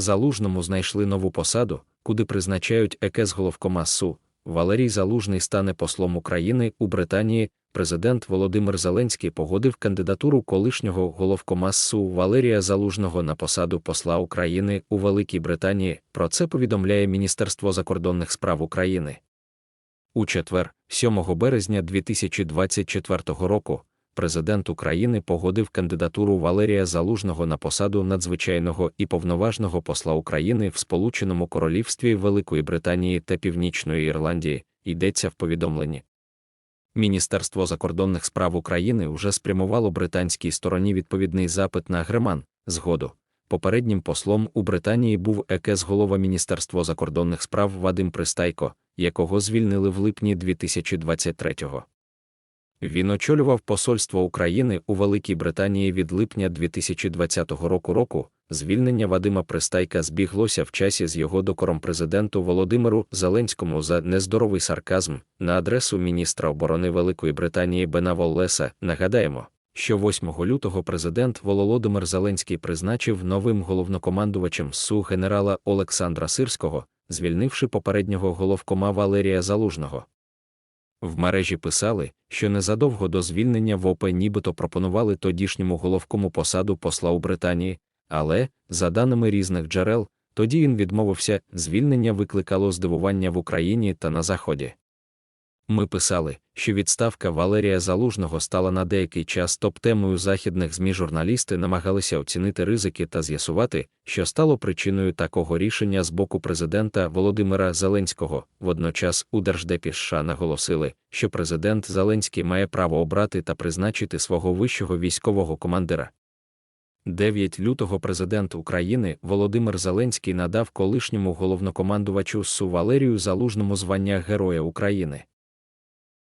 Залужному знайшли нову посаду, куди призначають екс головкома СУ. Валерій Залужний стане послом України у Британії. Президент Володимир Зеленський погодив кандидатуру колишнього головкома СУ Валерія Залужного на посаду посла України у Великій Британії. Про це повідомляє Міністерство закордонних справ України. У четвер, 7 березня 2024 року, президент України погодив кандидатуру Валерія Залужного на посаду надзвичайного і повноважного посла України в Сполученому Королівстві Великої Британії та Північної Ірландії, йдеться в повідомленні. Міністерство закордонних справ України вже спрямувало британській стороні відповідний запит на Греман, згоду. Попереднім послом у Британії був екс голова Міністерства закордонних справ Вадим Пристайко, якого звільнили в липні 2023-го. Він очолював посольство України у Великій Британії від липня 2020 року року. Звільнення Вадима Пристайка збіглося в часі з його докором президенту Володимиру Зеленському за нездоровий сарказм на адресу міністра оборони Великої Британії Бена Воллеса. Нагадаємо, що 8 лютого президент Володимир Зеленський призначив новим головнокомандувачем СУ генерала Олександра Сирського, звільнивши попереднього головкома Валерія Залужного. В мережі писали, що незадовго до звільнення в нібито пропонували тодішньому головкому посаду посла у Британії, але, за даними різних джерел, тоді він відмовився, звільнення викликало здивування в Україні та на Заході. Ми писали, що відставка Валерія Залужного стала на деякий час топ-темою західних ЗМІ журналісти намагалися оцінити ризики та з'ясувати, що стало причиною такого рішення з боку президента Володимира Зеленського. Водночас у Держдепі США наголосили, що президент Зеленський має право обрати та призначити свого вищого військового командира. 9 лютого президент України Володимир Зеленський надав колишньому головнокомандувачу СУ Валерію Залужному звання Героя України.